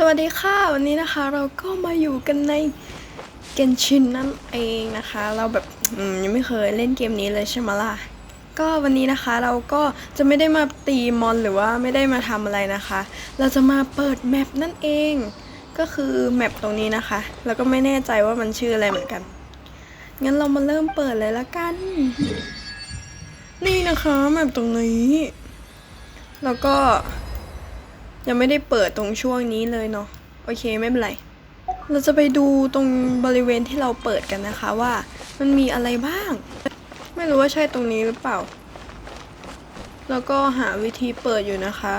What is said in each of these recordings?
สวัสดีค่ะ วันนี้นะคะเราก็มาอยู่กันในเกนชินนั่นเองนะคะ เราแบบยังไม่เคยเล่นเกมนี้เลยใช่ไหมล่ะ ก็วันนี้นะคะเราก็จะไม่ได้มาตีมอนหรือว่าไม่ได้มาทำอะไรนะคะ เราจะมาเปิดแมปนั่นเอง ก็คือแมปตรงนี้นะคะ แล้วก็ไม่แน่ใจว่ามันชื่ออะไรเหมือนกัน งั้นเรามาเริ่มเปิดเลยละกัน นี่นะคะแมปตรงนี้ แล้วก็ ยังไม่ได้เปิดตรงช่วงนี้เลยเนาะโอเคไม่เป็นไร เราจะไปดูตรงบริเวณที่เราเปิดกันนะคะว่ามันมีอะไรบ้าง ไม่รู้ว่าใช่ตรงนี้หรือเปล่า แล้วก็หาวิธีเปิดอยู่นะคะ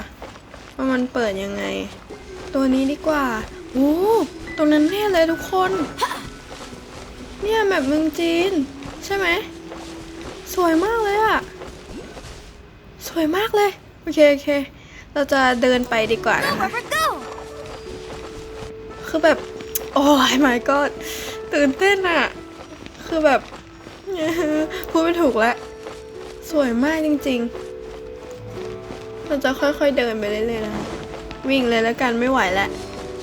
ว่ามันเปิดยังไง ตัวนี้ดีกว่าโอ้ตรงนั้นแน่เลยทุกคน เนี่ยแบบเมืองจีน ใช่ไหม สวยมากเลยอะสวยมากเลย โอเคโอเค เราจะเดินไปดีกว่านะคะ go! คือแบบ โอ้ย my god ตื่นเต้นอะคือแบบพูดไม่ถูกแล้ว สวยมากจริง ๆ เราจะค่อยๆเดินไปเรื่อยๆนะคะวิ่งเลยแล้วกันไม่ไหวแล้ว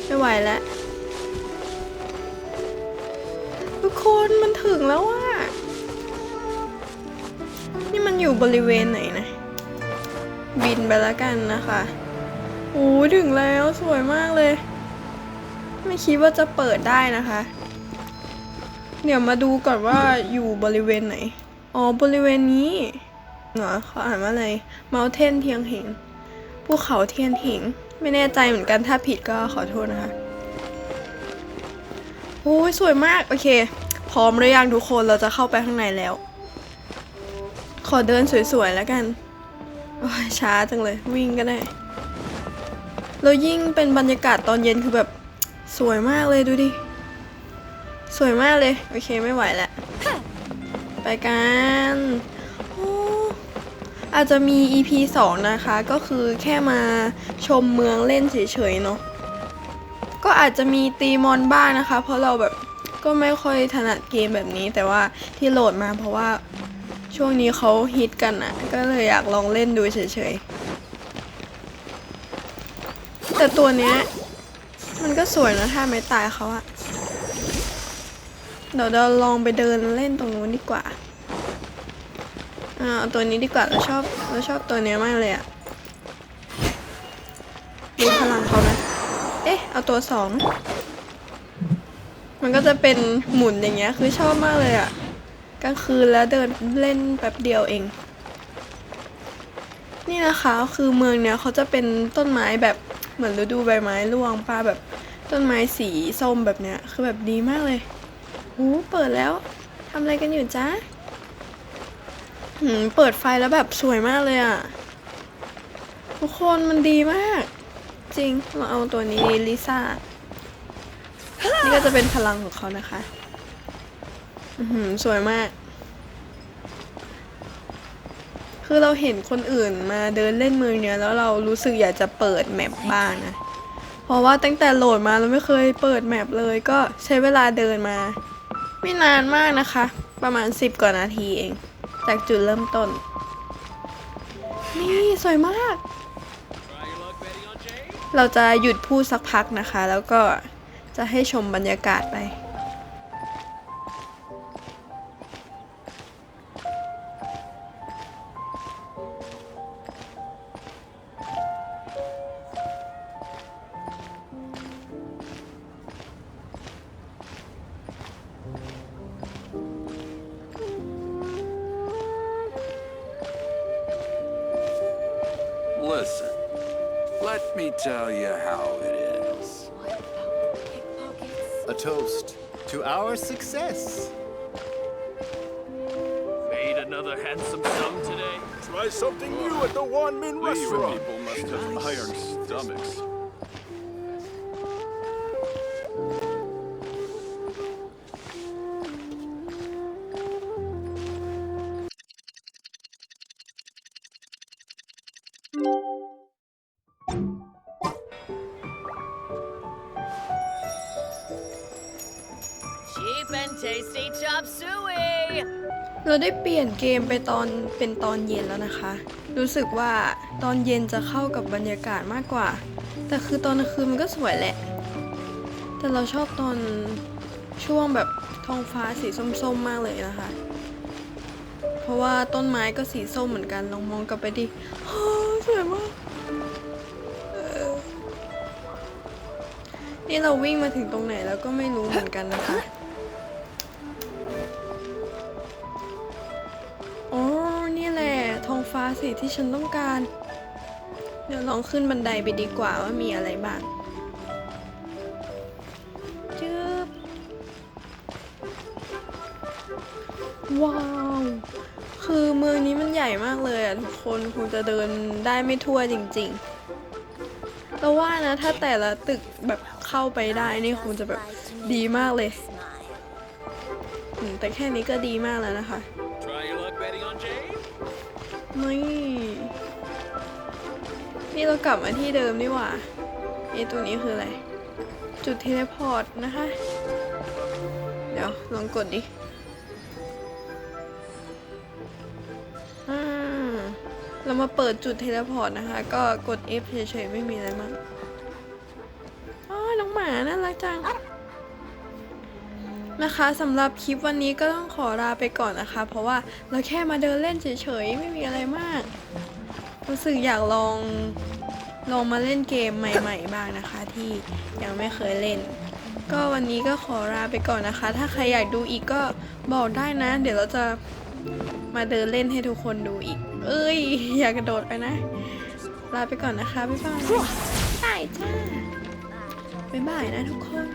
ไม่ไหวแล้วทุกคนมันถึงแล้วอะนี่มันอยู่บริเวณไหนนะ บินไปแล้วกันนะคะโอ้ถึงแล้วสวยมากเลย ไม่คิดว่าจะเปิดได้นะคะ เดี๋ยวมาดูก่อนว่าอยู่บริเวณไหน อ๋อบริเวณนี้เหรอเขาอ่านว่าอะไร Mountain เทียงเหงภูเขาเทียนเหงไม่แน่ใจเหมือนกันถ้าผิดก็ขอโทษนะคะโอ้ยสวยมาก โอเค พร้อมหรือยังทุกคนเราจะเข้าไปข้างในแล้ว ขอเดินสวยๆแล้วกัน โอ้ยช้าจังเลย วิ่งก็ได้แล้วยิ่งเป็นบรรยากาศตอนเย็นคือแบบสวยมากเลยดูดิ สวยมากเลย โอเคไม่ไหวแล้วไปกันโอ้อาจจะมี EP 2 นะคะ ก็คือแค่มาชมเมืองเล่นเฉยๆเนาะก็อาจจะมีตีมอนบ้างนะคะ เพราะเราแบบก็ไม่ค่อยถนัดเกมแบบนี้ แต่ว่าที่โหลดมาเพราะว่า ช่วงนี้เขาฮิตกันอะก็เลยอยากลองเล่นดูเฉยๆ แต่ตัวเนี้ย มันก็สวยนะถ้าไม่ตายเขาอะเดี๋ยวเราลองไปเดินเล่นตรงนู้นดีกว่าอ่าเอาตัวนี้ดีกว่าเราชอบเราชอบตัวเนี้ยมากเลยอะดูพลังเขานะเอ๊ะ เอาตัวสอง มันก็จะเป็นหมุนอย่างเงี้ย คือชอบมากเลยอะ กลางคืนแล้วเดินเล่นแป๊บเดียวเอง นี่นะคะคือเมืองเนี้ยเขาจะเป็นต้นไม้แบบเหมือนฤดูใบไม้ร่วงปลาแบบต้นไม้สีส้มแบบเนี้ยคือแบบดีมากเลยหูเปิดแล้วทำอะไรกันอยู่จ๊ะหืมเปิดไฟแล้วแบบสวยมากเลยอะทุกคนมันดีมาก จริงเราเอาตัวนี้ลิซ่า นี่ก็จะเป็นพลังของเขานะคะ สวยมาก คือเราเห็นคนอื่นมาเดินเล่นเมืองเนี้ยแล้วเรารู้สึกอยากจะเปิดแมปบ้างนะ เพราะว่าตั้งแต่โหลดมาเราไม่เคยเปิดแมปเลยก็ใช้เวลาเดินมา ไม่นานมากนะคะ ประมาณ 10 กว่านาทีเอง จากจุดเริ่มต้น นี่สวยมาก เราจะหยุดพูดสักพักนะคะ แล้วก็จะให้ชมบรรยากาศไป let me tell you how it is. A toast to our success. Made another handsome sum today. Try something new at the Wan Min Leaving restaurant. people must have iron stomachs. Cheap and tasty chop suey. เราได้เปลี่ยนเกมไปตอนเป็นตอนเย็นแล้วนะคะ รู้สึกว่าตอนเย็นจะเข้ากับบรรยากาศมากกว่า แต่คือตอนกลางคืนมันก็สวยแหละ แต่เราชอบตอนช่วงแบบท้องฟ้าสีส้มๆมากเลยนะคะ เพราะว่าต้นไม้ก็สีส้มเหมือนกัน ลองมองกลับไปดิโอ้สวยมากนี่เราวิ่งมาถึงตรงไหนแล้วก็ไม่รู้เหมือนกันนะคะ สีที่ฉันต้องการ เดี๋ยวลองขึ้นบันไดไปดีกว่าว่ามีอะไรบ้างจึ๊บว้าว คือเมืองนี้มันใหญ่มากเลยอะทุกคนคงจะเดินได้ไม่ทั่วจริงๆ แต่ว่านะ ถ้าแต่ละตึกแบบเข้าไปได้นี่คงจะแบบดีมากเลย แต่แค่นี้ก็ดีมากแล้วนะคะ นี่นี่เรากลับมาที่เดิมนี่หว่าเอตัวนี้คืออะไร จุดเทเลพอร์ตนะคะ เดี๋ยวลองกดดิอ่าเรามาเปิดจุดเทเลพอร์ตนะคะ ก็กด F เฉยๆไม่มีอะไรมากอ๋อน้องหมาน่ารักจัง นะคะสำหรับคลิปวันนี้ก็ต้องขอลาไปก่อนนะคะ เพราะว่าเราแค่มาเดินเล่นเฉยๆ ไม่มีอะไรมาก รู้สึกอยากลองลองมาเล่นเกมใหม่ ๆ บ้างนะคะ ที่ยังไม่เคยเล่น ก็วันนี้ก็ขอลาไปก่อนนะคะ ถ้าใครอยากดูอีกก็บอกได้นะ เดี๋ยวเราจะมาเดินเล่นให้ทุกคนดูอีก เอ้ย อย่ากระโดดไปนะ ลาไปก่อนนะคะ บ๊ายบายบ๊ายบายจ้าบ๊ายบายนะทุกคน